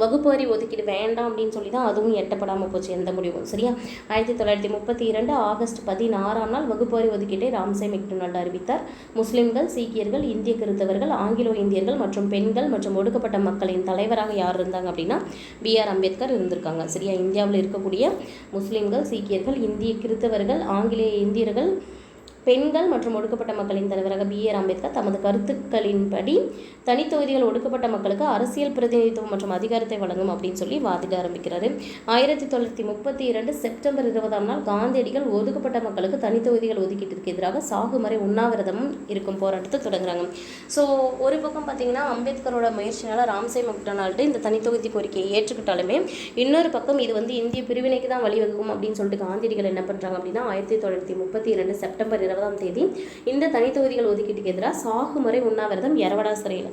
வகுப்பு வரி ஒதுக்கீடு வேண்டாம் அப்படின்னு சொல்லி தான் அதுவும் எட்டப்படாமல் போச்சு எந்த முடிவும். சரியா? ஆயிரத்தி தொள்ளாயிரத்தி முப்பத்தி இரண்டு ஆகஸ்ட் பதினாறாம் நாள் வகுப்பறை ஒதுக்கீட்டை ராம்சே மெக்டொனால்டு அறிவித்தார். முஸ்லிம்கள் சீக்கியர்கள் இந்திய கிறித்தவர்கள் ஆங்கிலோ இந்தியர்கள் மற்றும் பெண்கள் மற்றும் ஒடுக்கப்பட்ட மக்களின் தலைவராக யார் இருந்தாங்க அப்படின்னா பி ஆர் அம்பேத்கர் இருந்திருக்காங்க. சரியா? இந்தியாவில் இருக்கக்கூடிய முஸ்லிம்கள் சீக்கியர்கள் இந்திய கிறித்தவர்கள் ஆங்கிலேய இந்தியர்கள் பெண்கள் மற்றும் ஒடுக்கப்பட்ட மக்களின் தலைவராக பி ஆர் அம்பேத்கர் தமது கருத்துக்களின்படி தனித்தொகுதிகள் ஒடுக்கப்பட்ட மக்களுக்கு அரசியல் பிரதிநிதித்துவம் மற்றும் அதிகாரத்தை வழங்கும் அப்படின்னு சொல்லி வாதிட ஆரம்பிக்கிறாரு. ஆயிரத்தி தொள்ளாயிரத்தி முப்பத்தி இரண்டு செப்டம்பர் இருபதாம் நாள் காந்தியடிகள் ஒதுக்கப்பட்ட மக்களுக்கு தனித்தொகுதிகள் ஒதுக்கீட்டிற்கு எதிராக சாகுமறை உண்ணாவிரதமும் இருக்கும் போராட்டத்தை தொடங்குறாங்க. ஸோ ஒரு பக்கம் பார்த்தீங்கன்னா அம்பேத்கரோட முயற்சினால ராம்சே மெக்டொனால்டு இந்த தனித்தொகுதி கோரிக்கையை ஏற்றுக்கிட்டாலுமே இன்னொரு பக்கம் இது வந்து இந்திய பிரிவினைக்கு தான் வழிவகுக்கும் அப்படின்னு சொல்லிட்டு காந்தியடிகள் என்ன பண்ணுறாங்க அப்படின்னா ஆயிரத்தி தொள்ளாயிரத்தி முப்பத்தி இரண்டு செப்டம்பர் இருபதாம் தேதி இந்த தனித்தொகுதிகள் ஒதுக்கீட்டுக்கு எதிராக சாகுமறை உண்ணாவிரதம் எரவடா சிறையில்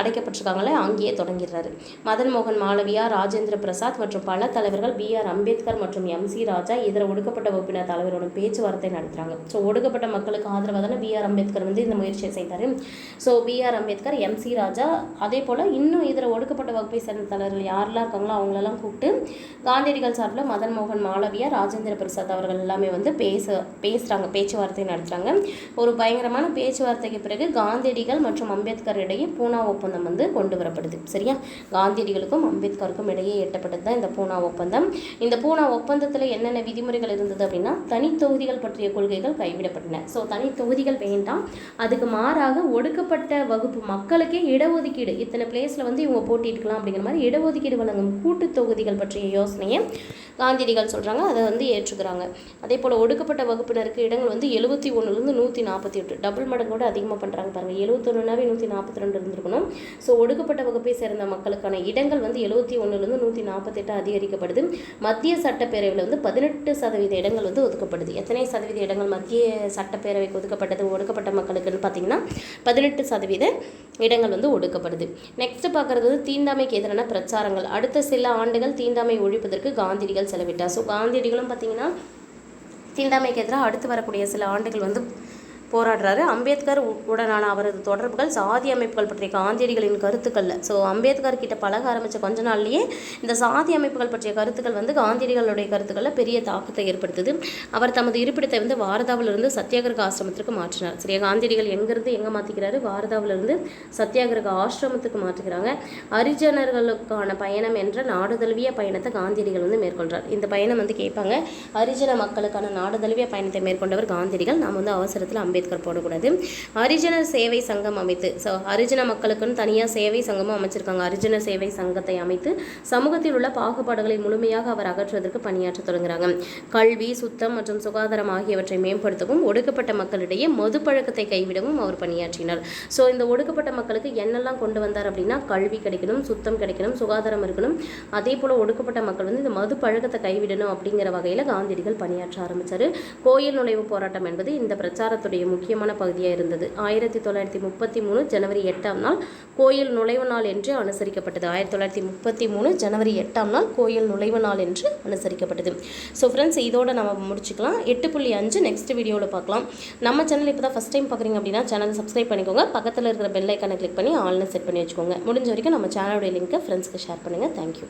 அடைக்கப்பட்டிருக்காங்களே அங்கேயே தொடங்கிடுறாரு. மதன் மோகன் மாளவியா ராஜேந்திர பிரசாத் மற்றும் பல தலைவர்கள் பி ஆர் அம்பேத்கர் மற்றும் எம் சி ராஜா இதர ஒடுக்கப்பட்ட வகுப்பினர் தலைவரோட பேச்சுவார்த்தை நடத்துகிறாங்க ஸோ ஒடுக்கப்பட்ட மக்களுக்கு ஆதரவாக தானே பி ஆர் அம்பேத்கர் வந்து இந்த முயற்சியை செய்தார். So B R Ambedkar M C Raja அதே போல் இன்னும் இதர ஒடுக்கப்பட்ட வகுப்பை சேர்ந்த தலைவர்கள் யாரெல்லாம் இருக்காங்களோ அவங்களெல்லாம் கூப்பிட்டு காந்தியடிகள் சார்பில் மதன் மோகன் மாளவியா ராஜேந்திர பிரசாத் அவர்கள் எல்லாமே வந்து பேச பேசுகிறாங்க பேச்சுவார்த்தை நடத்துகிறாங்க ஒரு பயங்கரமான பேச்சுவார்த்தைக்கு பிறகு காந்தியடிகள் மற்றும் அம்பேத்கர் இடையே பூனா ஒப்பந்தம் வந்து கொண்டு வரப்படுது. சரியா? காந்தியடிகளுக்கும் அம்பேத்கருக்கும் இடையே எட்டப்பட்டது தான் இந்த பூனா ஒப்பந்தம். இந்த பூனா ஒப்பந்தத்தில் என்னென்ன விதிமுறைகள் இருந்தது அப்படின்னா தனித்தொகுதிகள் பற்றிய கொள்கைகள் கைவிடப்பட்டன. ஸோ தனித்தொகுதிகள் வேண்டாம். அதுக்கு மாறாக ஒடுக்கப்பட்ட வகுப்பு மக்களுக்கே இடஒதுக்கீடு. இத்தனை பிளேஸில் வந்து இவங்க போட்டியிருக்கலாம் அப்படிங்கிற மாதிரி இடஒதுக்கீடு வழங்கும் கூட்டு தொகுதிகள் பற்றிய யோசனையை காந்தியடிகள் சொல்கிறாங்க அதை வந்து ஏற்றுக்கிறாங்க. அதே போல் ஒடுக்கப்பட்ட வகுப்பினருக்கு இடங்கள் வந்து எழுபத்தி ஒன்றுலேருந்து நூற்றி நாற்பத்தி எட்டு. டபுள் கூட அதிகமாக பண்ணுறாங்க பாருங்கள் எழுபத்தொன்னுனாவே நூற்றி நாற்பத்தி ரெண்டு இருந்திருக்கணும். ஸோ ஒடுக்கப்பட்ட வகுப்பை சேர்ந்த மக்களுக்கான இடங்கள் வந்து எழுபத்தி ஒன்றுலேருந்து நூற்றி நாற்பத்தெட்டு அதிகரிக்கப்படுது. மத்திய சட்டப்பேரவையில் வந்து பதினெட்டு சதவீத இடங்கள் வந்து ஒதுக்கப்படுது. எத்தனை சதவீத இடங்கள் மத்திய சட்டப்பேரவைக்கு ஒதுக்கப்பட்டது ஒடுக்கப்பட்ட மக்களுக்குன்னு பார்த்தீங்கன்னா பதினெட்டு சதவீத இடங்கள் வந்து ஒடுக்கப்படுது. நெக்ஸ்ட் பார்க்குறது வந்து தீண்டாமைக்கு எதிரான பிரச்சாரங்கள். அடுத்த சில ஆண்டுகள் தீண்டாமை ஒழிப்பதற்கு காந்தியடிகள் செலவிட்டார். ஸோ காந்தியடிகளும் பார்த்திங்கன்னா தீண்டாமைக்கு எதிராக அடுத்து வரக்கூடிய சில ஆண்டுகள் வந்து போராடுறாரு. அம்பேத்கர் உடனான அவரது தொடர்புகள் சாதி அமைப்புகள் பற்றிய காந்தியடிகளின் கருத்துக்களில். ஸோ அம்பேத்கர் கிட்ட பழக ஆரம்பித்த கொஞ்ச நாள்லேயே இந்த சாதி அமைப்புகள் பற்றிய கருத்துக்கள் வந்து காந்தியடிகளுடைய கருத்துக்களில் பெரிய தாக்கத்தை ஏற்படுத்துது. அவர் தமது இருப்பிடத்தை வந்து வாரதாவிலிருந்து சத்தியாகிரக ஆசிரமத்திற்கு மாற்றினார். சரியா? காந்தியடிகள் எங்கேருந்து எங்கே மாற்றிக்கிறாரு வாரதாவிலிருந்து சத்தியாகிரக ஆசிரமத்துக்கு மாற்றுகிறாங்க. ஹரிஜனர்களுக்கான பயணம் என்ற நாடு தழுவிய பயணத்தை காந்தியடிகள் வந்து மேற்கொள்கிறார் இந்த பயணம் வந்து கேட்பாங்க. ஹரிஜன மக்களுக்கான நாடு தழுவிய பயணத்தை மேற்கொண்டவர் காந்தியடிகள். நாம் வந்து அவசரத்தில் அம்பேத்கர் போடக்கூடாது. ஹரிஜன சேவை சங்கம் அமைத்து ஸோ ஹரிஜன மக்களுக்குன்னு தனியாக சேவை சங்கமும் அமைச்சிருக்காங்க. ஹரிஜன சேவை சங்கத்தை அமைத்து சமூகத்தில் உள்ள பாகுபாடுகளை முழுமையாக அவர் அகற்றுவதற்கு பணியாற்ற தொடங்குறாங்க. கல்வி சுத்தம் மற்றும் சுகாதாரம் ஆகியவற்றை மேம்படுத்தவும் ஒடுக்கப்பட்ட மக்களிடையே மது பழக்கத்தை கைவிடவும் அவர் பணியாற்றினார். ஸோ இந்த ஒடுக்கப்பட்ட மக்களுக்கு என்னெல்லாம் கொண்டு வந்தார் அப்படின்னா கல்வி கிடைக்கணும் சுத்தம் கிடைக்கணும் சுகாதாரம் இருக்கணும். அதே போல் ஒடுக்கப்பட்ட மக்கள் வந்து இந்த மது பழக்கத்தை கைவிடணும் அப்படிங்கிற வகையில் காந்தியடிகள் பணியாற்ற ஆரம்பித்தார் கோயில் நுழைவு போராட்டம் என்பது இந்த பிரச்சாரத்துடைய முக்கியமான பகுதியாக இருந்தது. ஆயிரத்தி தொள்ளாயிரத்தி முப்பத்தி மூணு ஜனவரி எட்டாம் நாள் கோயில் நுழைவு நாள் என்று அனுசரிக்கப்பட்டது. ஆயிரத்தி தொள்ளாயிரத்தி முப்பத்தி மூணு ஜனவரி எட்டாம் நாள் கோயில் நுழைவு நாள் என்று அனுசரிக்கப்பட்டது. ஸோ ஃப்ரெண்ட்ஸ் இதோட நம்ம முடிச்சுக்கலாம். எட்டு புள்ளி அஞ்சு நெக்ஸ்ட் வீடியோவில் பார்க்கலாம். நம்ம சேனல் இப்போ தான் ஃபஸ்ட் டைம் பார்க்குறீங்க அப்படின்னா சேனல் சப்ஸ்கிரைப் பண்ணிக்கோங்க. பக்கத்தில் இருக்கிற பெல் ஐக்கானை கிளிக் பண்ணி ஆல்னு செட் பண்ணி வச்சுக்கோங்க. முடிஞ்ச வரைக்கும் நம்ம சேனலோட லிங்க்கை ஃப்ரெண்ட்ஸ்க்கு ஷேர் பண்ணுங்கள் தேங்க்யூ